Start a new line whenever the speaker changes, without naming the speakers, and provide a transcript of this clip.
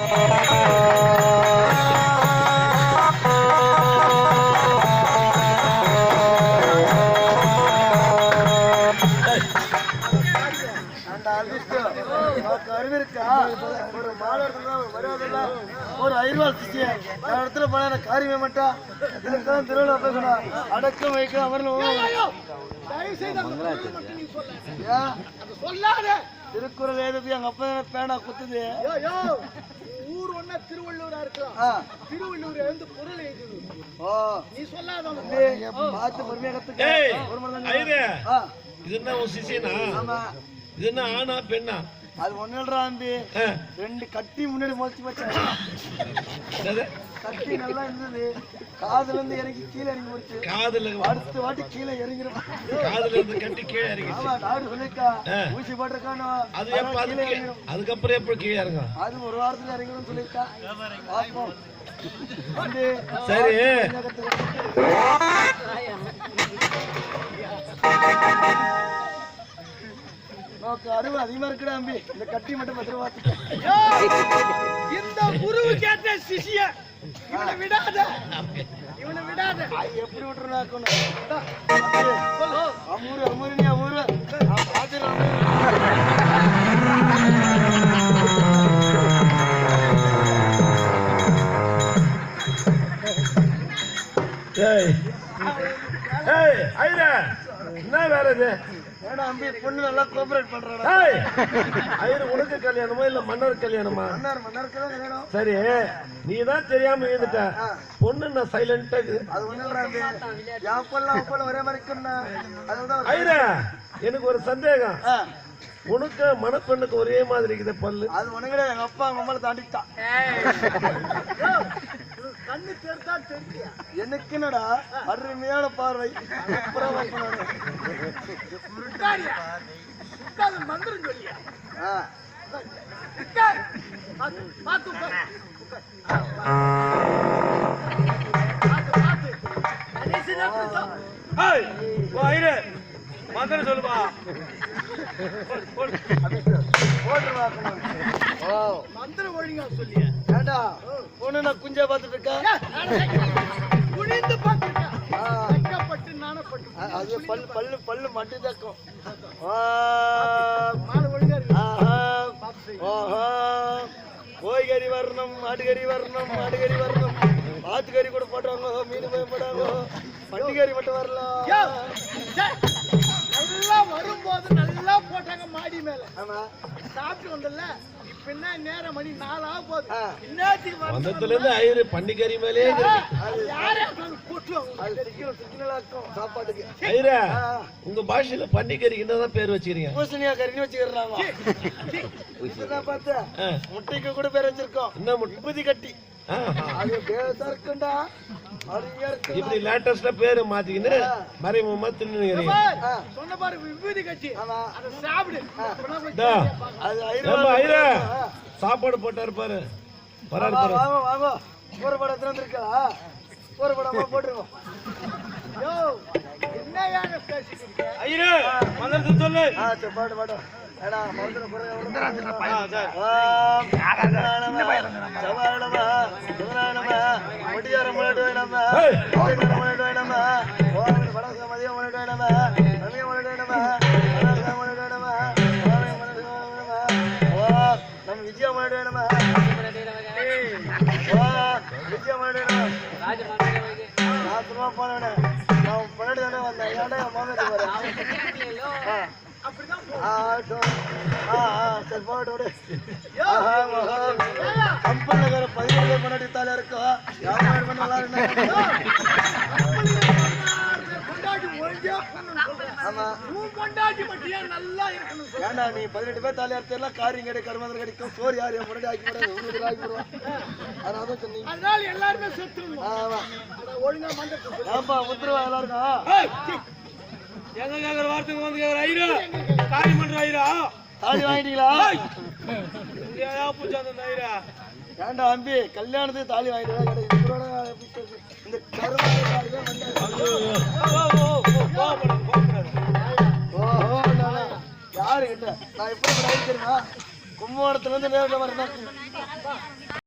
அந்த அதிர்ஷ்ட ஒரு மாணவர்கள் ஒரு மரியாதையில் ஒரு நான் இடத்துல போன காரியமே மாட்டா திருவிழா பேசணும் அடக்கம் வைக்க திருக்குறள் எழுதி எங்க அப்பா பேனா குத்துது
ஊர் திருவள்ளூரா இருக்கலாம் திருவள்ளூர் எழுந்து பொருள் எழுதுது நீ சொல்லாத
பார்த்து பொறுமையா கத்துக்க
இது என்ன சிசியனா இது என்ன ஆணா பெண்ணா?
அது ஒன்னுடா அம்பி
ஆ,
ரெண்டு கட்டி முன்னாடி முளைச்சு
என்னது?
கட்டி நல்லா இருந்தது. காதுல இருந்து இறங்கி கீழே இறங்கி போச்சு.
காதுல
அடுத்த வாட்டி கீழே இறங்கிடும்.
காதுல இருந்து கட்டி கீழே இறங்கிச்சு
ஆமா டாக்டர் சொல்லிருக்கா. ஊசி போட்டிருக்கானோ?
அது எப்ப அது
கீழே இறங்கிடும்.
அதுக்கப்புறம் எப்படி கீழே இறங்கும்
அது ஒரு வாரத்துல இறங்கிடும் சொல்லிருக்கா பார்ப்போம். வந்து
சரி.
அறிவு அதிகமா இருக்குடா அம்பி இந்த கட்டி மட்டும் பத்திரம்
இந்த குருவு கேட்ட சிஷிய இவனை விடாத. இவனை விடாத.
எப்படி விட்டுருனாக்கணும் அம்மூரு அம்மூரு நீ
ஏய் ஏய் ஐரா என்ன வேற இது?
அம்பி பொண்ணு நல்லா கோஆபரேட் பண்றாடா.
ஏய்! ஐயரு உனக்கு கல்யாணமா இல்ல மன்னர் கல்யாணமா?
மன்னார் மன்னாருக்கு தான்
சரி நீ தான் தெரியாம எழுந்துட்ட பொண்ணு நான் சைலண்டா
அது ஒண்ணு இல்லடா அம்பி. பொண்ணு ஒரே மாதிரி இருக்குன்னா அதுதான்
எனக்கு ஒரு சந்தேகம். உனக்கு மணப்பெண்ணுக்கு ஒரே மாதிரி இருக்குது பல்லு.
அது கிடையாது. எங்க அப்பா அம்மால தாண்டிட்டான்.
கண்ணு தெரித்தா தெரியா
எனக்கு என்னடா அருமையான பார்வை.
மந்திரம் சொல்லியா? பார்த்து பார்த்து. பார்த்து
மந்திரம் சொல்லுமா?
ஓ
மந்திரம் ஒழுங்கா சொல்லியா.
ஏண்டா? பொண்ணு நான் குஞ்சா பார்த்துட்டு இருக்கா?
குனிந்து பார்த்துருக்கா
ஆ,
வெக்கப்பட்டு நாணப்பட்டு
அ- அது பல்லு பல்லு பல்லு மட்டு தக்கும். ஆ,
மாலை ஒழுங்கா இருக்கு.
ஆஹா, ஆஹா. கோழி கறி வரணும் ஆட்டுக்கறி வரணும் ஆட்டுக்கறி வரணும். ஆட்டுக்கறி கூட போட்டாங்க மீன் போய் போட்டாங்க பண்டிகறி மட்டும் வரலாம்.
நல்லா வரும்போது நல்லா போட்டாங்க மாடி மேல.
ஆமா.
சாப்பிட்டு வந்தல இப்ப என்ன நேரம்? மணி நாலு ஆக போகுது. இன்னத்துக்கு
வந்ததுல இருந்து ஐயரு பண்டிகரி மேலே
சாப்பாட்டுக்கு.
உங்க பாஷையில பண்டிகரிக்கு என்னதான் பேர் வச்சுக்கிறீங்க?
பூசணியா கறின்னு வச்சுக்கிறாங்க
ஆ,
முட்டைக்கு கூட பேர் வச்சிருக்கோம்.
என்ன முட்டை?
கட்டி.
இப்படி லேட்டஸ்டா பேரு மாத்திக்கின்னு மறைமுகமா தின்னுக்கிறீங்க
ஆ,
சொன்ன பாரு விபூதி கட்சி.
ஆமா.
அதை சாப்பிடு.
சாப்பாடு போட்டாரு பாரு. வராரு
வா,
பாரு
ஒரு படம் எத்தனை வந்திருக்கா? ஒரு படமா போட்டுருவோம்.
யோ, என்ன யானை பேசிக்கிறீங்க
ஐயரு மந்திரத்தை சொல்லு.
ஆ சரி பாடு பாடு. ஏடா குறைய முன்னாடி வேணாமா
ஏய்.
பதினேழு இருக்கும். ஏன்டா நீ பதினெட்டு பேர் தாலி அறுத்தெல்லாம் காரியம் கிடைக்கும் கருமாந்திரம் கிடைக்கும். சோறு யார் என் முன்னாடி ஆக்கி போடாது உங்களுக்கு ஆக்கி போடுவான் அதனால தான் சொன்னீங்க.
அதனால எல்லாருமே செத்துருணும்
ஆமா.
ஒழுங்கா
உத்தரவா எல்லாருக்கும்
எங்க கேக்குற வார்த்தைக்கு வந்து கேக்குற ஐயரு? காரி பண்ற ஐயரா?
தாலி வாங்கிட்டீங்களா? ஏன்டா அம்பி கல்யாணத்துக்கு தாலி வாங்கிட்டு இந்த கருமாந்திர தாலி தான் வந்தாச்சு. யாரு கிட்ட? நான் எப்படி ரைட் தெரியுமா? கும்பகோணத்துல இருந்து நேரில் வரேன்.